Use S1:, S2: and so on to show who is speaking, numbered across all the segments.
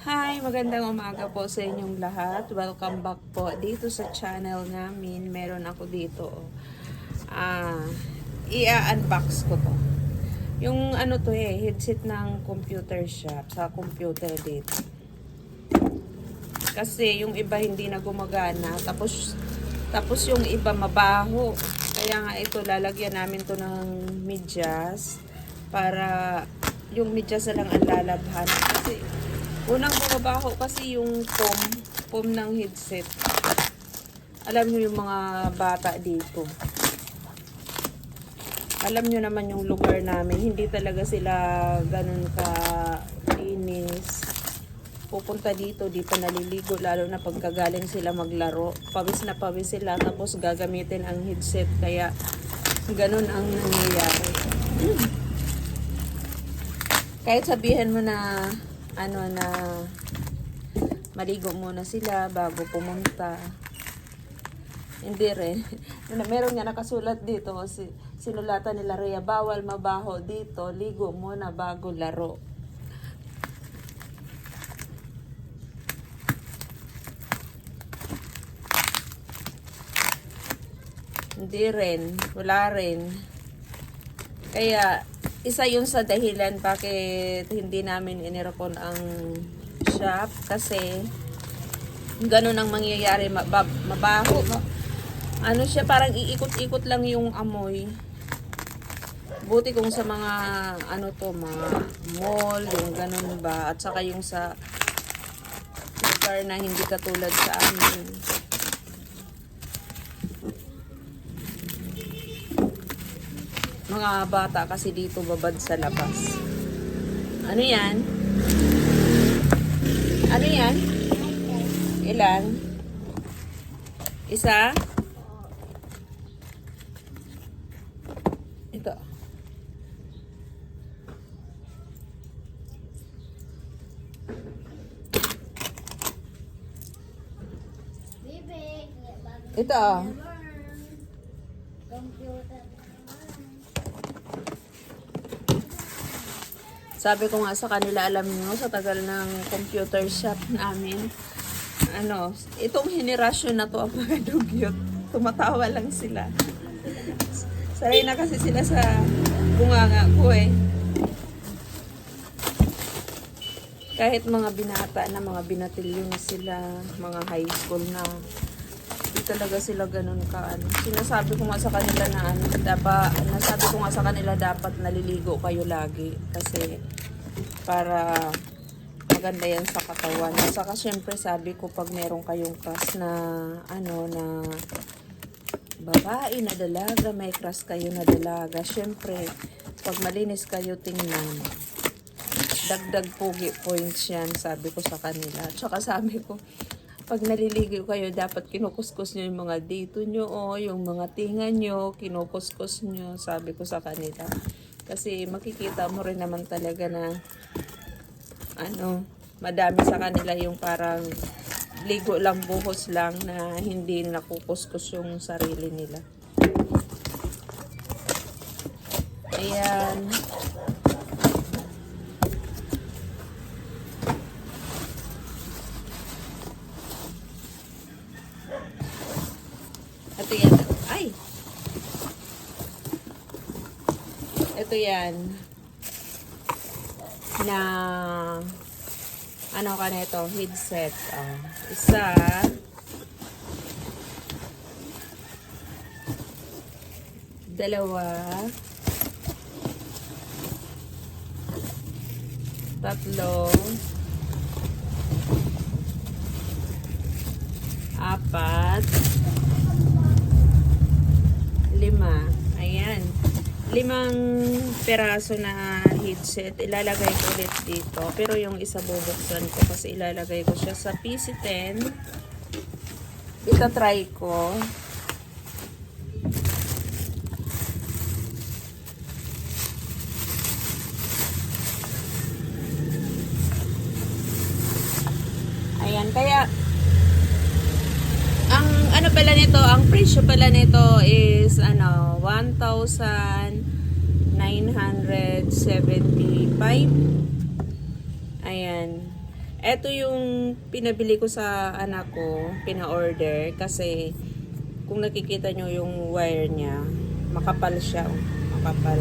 S1: Hi, magandang umaga po sa inyong lahat. Welcome back po dito sa channel namin. Meron ako dito. oh. Ah, i-unbox ko to. Yung ano to eh, headset ng computer shop sa computer dito. Kasi yung iba hindi na gumagana. Tapos tapos yung iba mabaho. Kaya nga ito lalagyan namin to ng medyas para yung medyas na lang ang lalabhan. Kasi unang bumabaho kasi yung foam, foam ng headset. Alam niyo yung mga bata dito. Alam niyo naman yung lugar namin, hindi talaga sila ganun ka linis. Pupunta dito, di pa naliligo, lalo na pagkagaling sila maglaro. Pawis na pawis sila, tapos gagamitin ang headset, kaya ganun ang nangyayari. Kahit sabihin mo na, ano na, maligo muna sila bago pumunta. Hindi rin. Meron nga nakasulat dito, si, sinulatan nila Rhea, bawal mabaho dito, ligo muna bago laro. Hindi rin. Wala rin. Kaya, isa yun sa dahilan bakit hindi namin inirapon ang shop. Kasi, ganun ang mangyayari. Mab- mabaho. Ma- ano siya, parang iikot-ikot lang yung amoy. Buti kung sa mga, ano to, mga mall, yung ganun ba. At saka yung sa lugar na hindi katulad sa amin. Mga bata kasi dito babad sa labas. Ano yan? Ano yan? Ilan? Isa? Ito. Ito. ah. Sabi ko nga sa kanila, alam nyo, sa tagal ng computer shop namin, ano, itong henerasyon na to ang mga dugyot. Tumatawa lang sila. Sanay na kasi sila sa bunganga ko eh. Kahit mga binata na, mga binatilyo na sila, mga high school na, talaga sila ganun ka ano. Sinasabi ko nga sa kanila na ano, dapat, nasabi ko nga sa kanila dapat naliligo kayo lagi kasi para maganda yan sa katawan. At saka syempre sabi ko pag meron kayong crush na ano na babae na dalaga, may crush kayo na dalaga. Syempre, pag malinis kayo tingnan, dagdag pogi points yan, sabi ko sa kanila. Tsaka sabi ko, pag naliligo kayo, dapat kinukuskus nyo yung mga dito nyo o yung mga tinga nyo, kinukuskus nyo, sabi ko sa kanila. Kasi makikita mo rin naman talaga na ano, madami sa kanila yung parang ligo lang buhos lang na hindi nakukuskus yung sarili nila. Ayan. Ito yan. Ay! Ito yan. Na ano ka nito? Headset. Oh. Isa. Dalawa. Tatlo. Apat. Lima. Ayan. Limang peraso na headset. Ilalagay ko ulit dito. Pero yung isa bubuksan ko kasi ilalagay ko siya sa PC-10. Ito try ko. Ayan. Kaya ang ano pala nito, ang presyo pala nito is ano, 1,975. Ayan. Ito yung pinabili ko sa anak ko, pina-order kasi kung nakikita nyo yung wire niya, makapal siya, oh, makapal.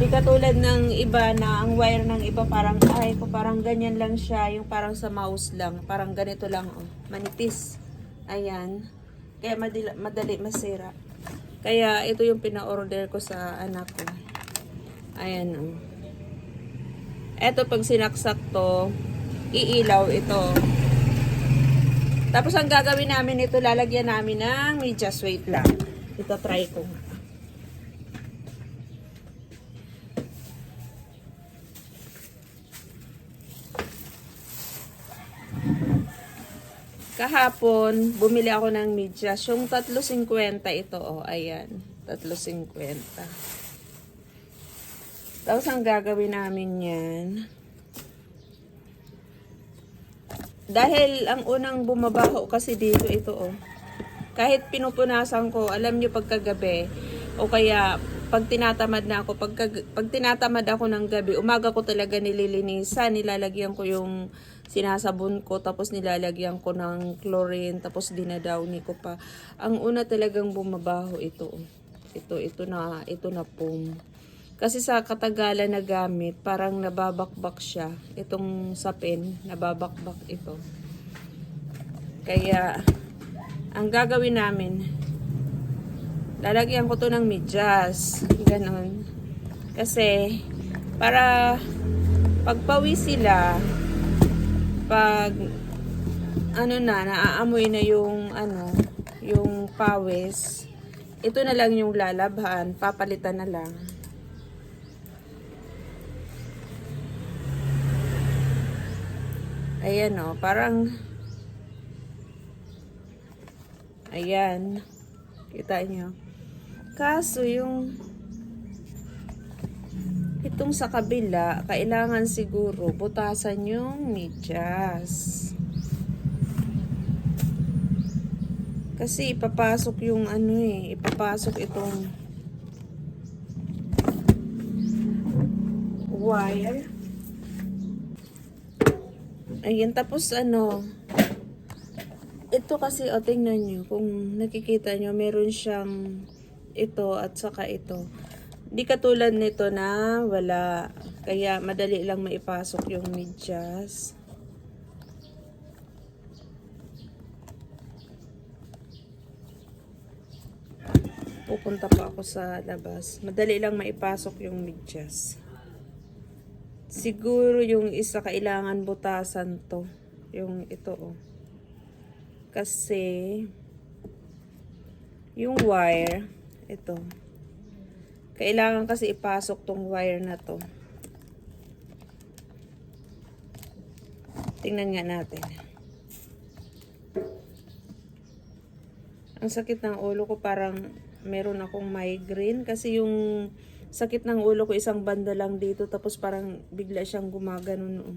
S1: Di katulad ng iba na ang wire ng iba parang ay ko parang ganyan lang siya, yung parang sa mouse lang, parang ganito lang oh, manipis. Ayan. Kaya madali, madali masira. Kaya ito yung pina-order ko sa anak ko. Ayan oh. Eto pag sinaksak to, iilaw ito. Tapos ang gagawin namin ito, lalagyan namin ng medyas. Wait lang. Ito try ko. Kahapon, bumili ako ng medyas. Yung 3.50 ito, oh, ayan. 3.50. Tapos ang gagawin namin yan, dahil ang unang bumabaho kasi dito ito oh. Kahit pinupunasan ko, alam nyo pagkagabi, o kaya pag tinatamad na ako, pag, pag tinatamad ako ng gabi, umaga ko talaga nililinisan, nilalagyan ko yung sinasabon ko, tapos nilalagyan ko ng chlorine, tapos dinadowny ko pa. Ang una talagang bumabaho ito. oh. Ito, ito na, ito na pum. Kasi sa katagalan na gamit, parang nababakbak siya. Itong sapin, nababakbak ito. Kaya, ang gagawin namin, lalagyan ko to ng medyas. Ganon. Kasi, para pagpawi sila, pag ano na, naaamoy na yung ano, yung pawis, ito na lang yung lalabhan, papalitan na lang. Ayan o, parang Ayan. Kita nyo. Kaso yung itong sa kabila, kailangan siguro butasan yung medyas. Kasi ipapasok yung ano eh, ipapasok itong wire. Ayan, tapos ano, ito kasi, o tingnan nyo, kung nakikita nyo, meron siyang ito at saka ito. Di katulad nito na wala, kaya madali lang maipasok yung medyas. Pupunta pa ako sa labas. Madali lang maipasok yung medyas. Siguro yung isa kailangan butasan to. Yung ito oh. Kasi yung wire, ito. Kailangan kasi ipasok tong wire na to. Tingnan nga natin. Ang sakit ng ulo ko parang meron akong migraine kasi yung sakit ng ulo ko isang banda lang dito tapos parang bigla siyang gumagano noon.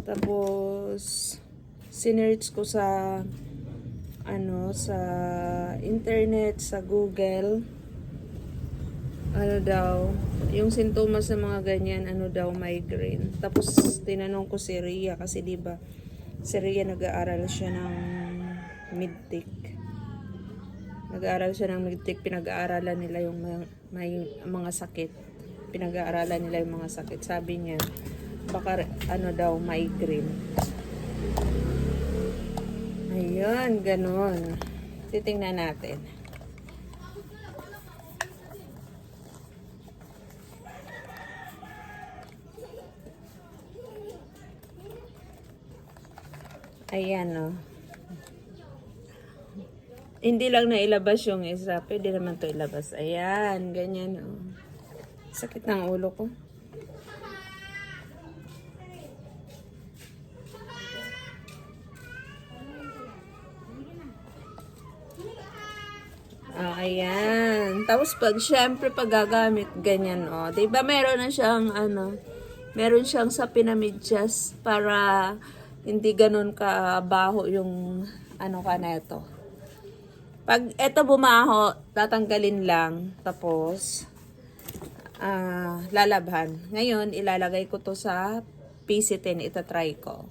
S1: Tapos sinearch ko sa ano sa internet, sa Google ano daw yung sintomas ng mga ganyan ano daw migraine. Tapos tinanong ko si Ria kasi 'di ba si Ria nag-aaral siya ng midtech. Nag-aaral siya ng midtech, pinag-aaralan nila yung may, mga sakit. Pinag-aaralan nila yung mga sakit. Sabi niya, baka ano daw, migraine. Ayun, ganun. Titingnan natin. Ayan, oh. Hindi lang na ilabas yung isa. Pwede naman to ilabas. Ayan, ganyan, oh. Sakit ng ulo ko. Ah, ayan. Tapos pag, syempre pag gagamit, ganyan, oh. Diba meron na siyang, ano, meron siyang sa pinamidyas para hindi ganun kabaho yung, ano ka na ito. Pag eto bumaho, tatanggalin lang. Tapos, ah, lalabhan. Ngayon, ilalagay ko to sa PC10, itatry ko.